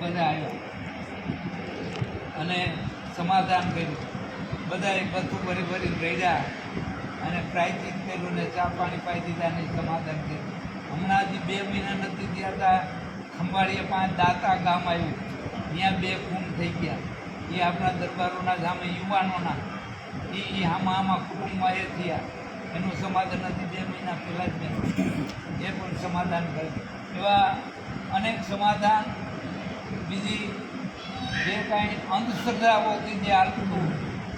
બધા આવ્યા. અને સમાધાન કર્યું. બધાએ બધું ભરી ભરી રહ્યા અને પ્રાયચિત કર્યું ને ચા પાણી પાઈ દીધા ને સમાધાન કર્યું. હમણાં હજી બે મહિના નથી થયા હતા, ખંભાળીએ પાંચ દાતા ગામ આવ્યું. ત્યાં બે ખૂન થઈ ગયા. એ આપણા દરબારોના સામે યુવાનોના. એ આમાં આમાં કુટુંબમાં એ થયા. એનું સમાધાન નથી બે મહિના પહેલાં જ એ પણ સમાધાન કર્યું. એવા અનેક સમાધાન બીજી જે કાંઈ અંધશ્રદ્ધાઓ હતી જે હાલતું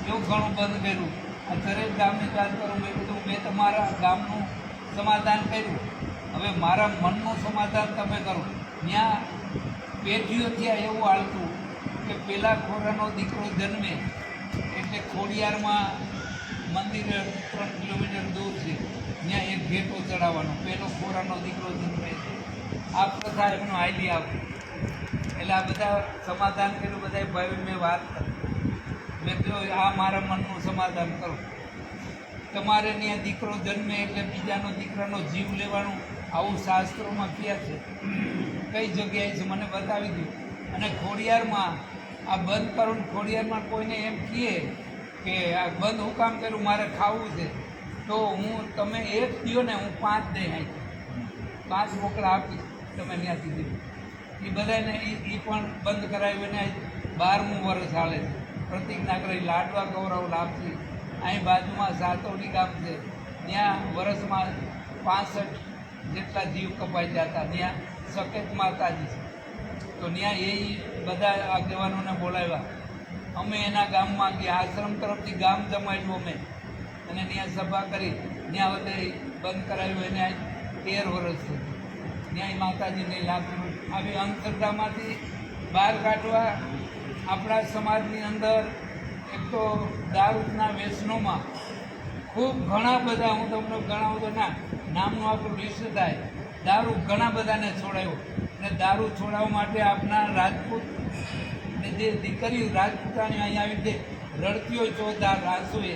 એવું ઘણું બંધ કર્યું. આ દરેક ગામની વાત કરું, મેં કીધું, મેં તમારા ગામનું સમાધાન કર્યું. હવે મારા મનનું સમાધાન તમે કરો. ત્યાં પેઢીઓ ત્યાં એવું હાલતું કે પેલા ખોરાનો દીકરો જન્મે, એટલે ખોડિયારમાં મંદિર ત્રણ કિલોમીટર દૂર છે. ત્યાં એક ભેટો ચડાવવાનો, પેલો ખોરાનો દીકરો જન્મે છે. આ પ્રથા એમનો આઈડી આવતી એટલે આ બધા સમાધાન કર્યું બધા ભાઈ મેં વાત કરી. મેં કહ્યું આ મારા મનનું સમાધાન કરો. તમારે ત્યાં દીકરો જન્મે એટલે બીજાનો દીકરાનો જીવ લેવાનું આવું શાસ્ત્રોમાં ક્યાં છે? કઈ જગ્યાએ છે? મને બતાવી દો. અને ખોડિયારમાં, આ બંધ કરો ખોડિયારમાં કોઈને એમ કહે કે, આ બંધ હું કામ કર્યું? મારે ખાવું છે. તો હું, તમે એક દો ને હું પાંચ દઈ આપી પાંચ મોકળા આપીશ, તમે ત્યાંથી દીધું. એ બધાને એ પણ બંધ કરાવ્યું ને બારમું વર્ષ ચાલે છે. પ્રતિજ્ઞા કરી લાડવા ગૌરવ લાભથી. અહીં બાજુમાં સાતોડી ગામ છે. ત્યાં વર્ષમાં પાસઠ જેટલા જીવ કપાઈ જતા. ત્યાં સકેત માતાજી છે. તો ત્યાં એ બધા આગેવાનોને બોલાવ્યા. અમે એના ગામમાં ગયા આશ્રમ તરફથી ગામ જમાડ્યું અમે. અને ત્યાં સભા કરી. ત્યાં બધે બંધ કરાવ્યું. એને તેર વર્ષ છે ન્યાય માતાજીને લાગણી આવી અંધશ્રદ્ધામાંથી બહાર કાઢવા આપણા સમાજની અંદર એક તો દારૂના વ્યસનોમાં ખૂબ ઘણા બધા, હું તમને ગણાવું તો ના, નામનું આપણું લિસ્ટ થાય. દારૂ ઘણા બધાને છોડાયો. અને દારૂ છોડાવવા માટે આપણા રાજપૂત, ને જે દીકરીઓ રાજપૂતાણી અહીંયા આવી રીતે રડતી હોય ચોધાર રાસોએ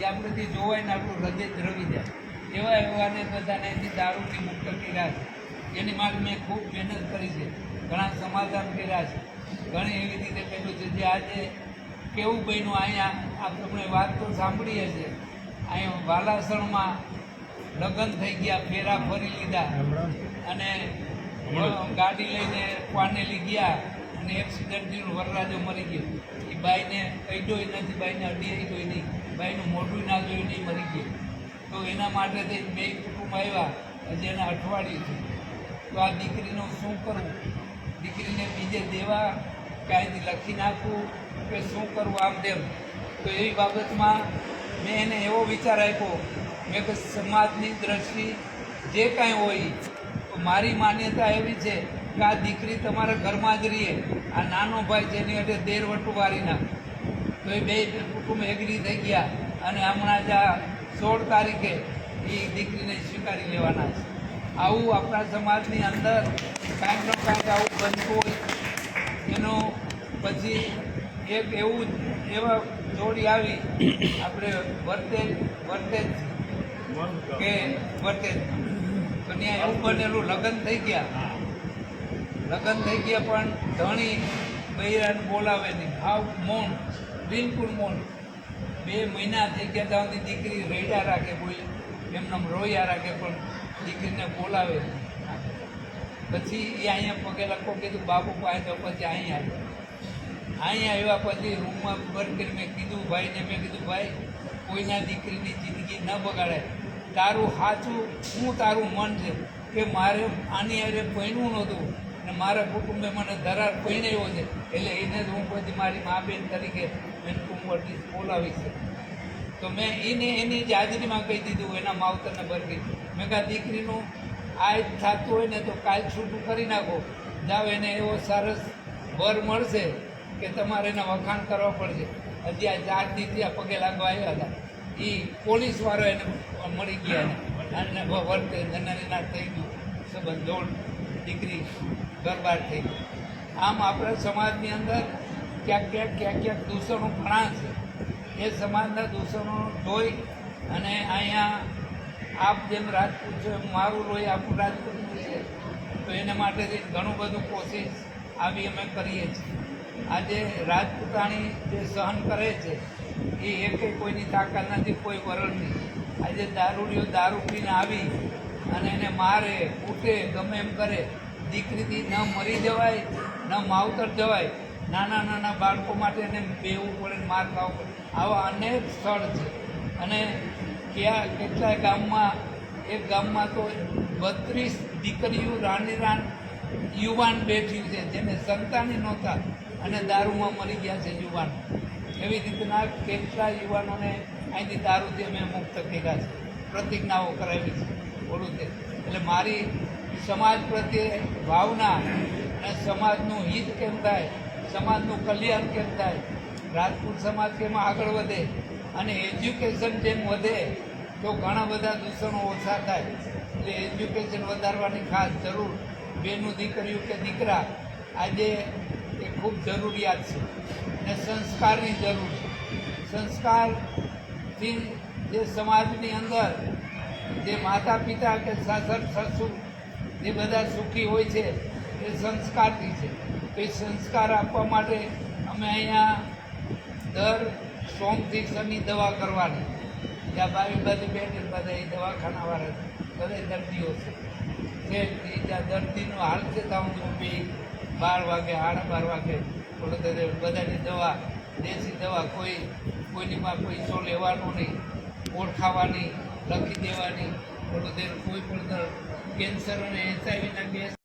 એ આપણેથી જોવાય ને આપણું હૃદય દ્રવી જાય. એવા એવાને બધાને દારૂથી મુક્ત કર્યા છે. એની માટે મેં ખૂબ મહેનત કરી છે. ઘણા સમાધાન કર્યા છે. ઘણી એવી રીતે કર્યું છે જે આજે કેવું બન્યું અહીંયા આ તમને વાત તો સાંભળીએ છે. અહીંયા વાલાસણમાં લગ્ન થઈ ગયા ફેરા ફરી લીધા. અને ગાડી લઈને પાનેલી ગયા અને એક્સિડન્ટથી વરરાજો મરી ગયો. એ બાઈને અડ્યોય નથી બાઈને અડી ગઈ નહીં. બાઈનું મોઢું ના જોયું નહીં મરી ગયું. તો એના માટે થઈને બે કુટુંબ આવ્યા હજી એના અઠવાડિયું છે. તો આ દીકરીનું શું કરવું દીકરીને બીજે દેવા કાંઈથી લખી નાખવું કે શું કરવું આમ તેમ. તો એવી બાબતમાં મેં એને એવો વિચાર આપ્યો. મેં કે સમાજની દ્રષ્ટિ જે કાંઈ હોય, તો મારી માન્યતા એવી છે કે આ દીકરી તમારા ઘરમાં જ રહીએ. આ નાનો ભાઈ જેની એટલે દેર વટું વારી નાખ તો એ બે કુટુંબ એગ્રી થઈ ગયા અને હમણાં જ આ સોળ તારીખે એ દીકરીને સ્વીકારી લેવાના છે. આવું આપણા સમાજની અંદર કાંઈક ને કાંઈક આવું બનતું હોય. એનું પછી એક એવું એવા જોડી આવી, આપણે વર્તેજ વર્તેજ કે વર્તેજ તો એવું બનેલું, લગ્ન થઈ ગયા. લગ્ન થઈ ગયા પણ ધણી બૈરાને બોલાવે નહીં. આવ મૌન, બિલકુલ મૌન. બે મહિના થઈ ગયા ત્યાં દીકરી રેડા રાખે કોઈ એમને રોયા રાખે પણ દીકરીને બોલાવે. પછી એ અહીંયા પગે લખો કીધું બાબુ પાસે તો પછી અહીં આવ્યા. અહીં આવ્યા પછી રૂમમાં બંધ કરી મેં કીધું, ભાઈને મેં કીધું, ભાઈ, કોઈના દીકરીની જિંદગી ન બગાડે તારું સાચું શું તારું મન છે કે મારે આની અરે પૈણું નહોતું અને મારા કુટુંબે મને ધરાર પૈણાવ્યો છે. એટલે એને જ હું પછી મારી મા બેન તરીકે મેં કુંવરથી બોલાવી છે તો મેં એને, એની જે હાજરીમાં કહી દીધું, એના માવતરને બરકી મેં કહા દીકરીનું આ થતું હોય ને તો કાલ છૂટું કરી નાખો. જાઓ, એને એવો સરસ વર મળશે કે તમારે એના વખાણ કરવા પડશે. હજી આ ચાર દીથી આ પગે લાગવા આવ્યા હતા. એ પોલીસવાળો એને મળી ગયા અને વર્તે જનરીના થઈ ગયું. સંબંધ દોડ દીકરી ગરબાર થઈ આમ આપણા સમાજની અંદર ક્યાંક ક્યાંક ક્યાંક ક્યાંક દૂષણો ઘણા છે. એ સમાજના દૂષણો ધોઈ અને અહીંયા આપ જેમ રાજપૂત છો મારું લોહી આપણું રાજપૂત છે, તો એના માટે ઘણું બધું કોશિશ આવી અમે કરીએ છીએ. આજે રાજપૂતાણી જે સહન કરે છે, એ એકે કોઈની તાકાત નથી, કોઈ વરણની આજે દારૂડિયો દારૂ પીને આવી અને એને મારે, કૂટે, ગમે એમ કરે, દીકરીથી ન મરી જવાય, ન માવતર જવાય, નાના નાના બાળકો માટે એને બેવું પડે માર ખાવો પડે. આવા અનેક સ્થળ છે. અને ક્યાં, કેટલાય ગામમાં, એક ગામમાં તો બત્રીસ દીકરીઓ રાણી રાણ યુવાન બેઠી છે, જેને સંતાની નહોતા અને દારૂમાં મરી ગયા છે યુવાન. એવી રીતના કેટલા યુવાનોને અહીંથી દારૂથી અમે મુક્ત કર્યા છે. પ્રતિજ્ઞાઓ કરાવી છે. બોલું છે. એટલે મારી સમાજ પ્રત્યે ભાવના અને સમાજનું હિત કેમ થાય? સમાજનું કલ્યાણ કેમ થાય? રાજપૂત સમાજ કેમ આગળ વધે અને એજ્યુકેશન જેમ વધે, તો ઘણા બધા દૂષણો ઓછા થાય. એટલે એજ્યુકેશન વધારવાની ખાસ જરૂર બેનું દીકરીઓ કે દીકરા આજે એ ખૂબ જરૂરિયાત છે અને સંસ્કારની જરૂર છે. સંસ્કારથી જે સમાજની અંદર જે માતા પિતા કે સાસર સસુર જે બધા સુખી હોય છે, એ સંસ્કારથી છે. એ સંસ્કાર આપવા માટે અમે અહીંયા દર સોમથી શનિ દવા કરવાની. ત્યાં બાવી બાજુ બેઠે બધા એ દવાખાનાવાળા બધા દર્દીઓ છે. એ જ્યાં દર્દીનું હાલ છે ત્યાં હું બી બાર વાગે, સાડા બાર વાગે બધાની દવા, દેશી દવા કોઈ, કોઈનીમાં પૈસો લેવાનો નહીં. ઓળખાવાની, લખી દેવાની. થોડું દેર કોઈ પણ કેન્સર અને એચઆઈવીના કેસ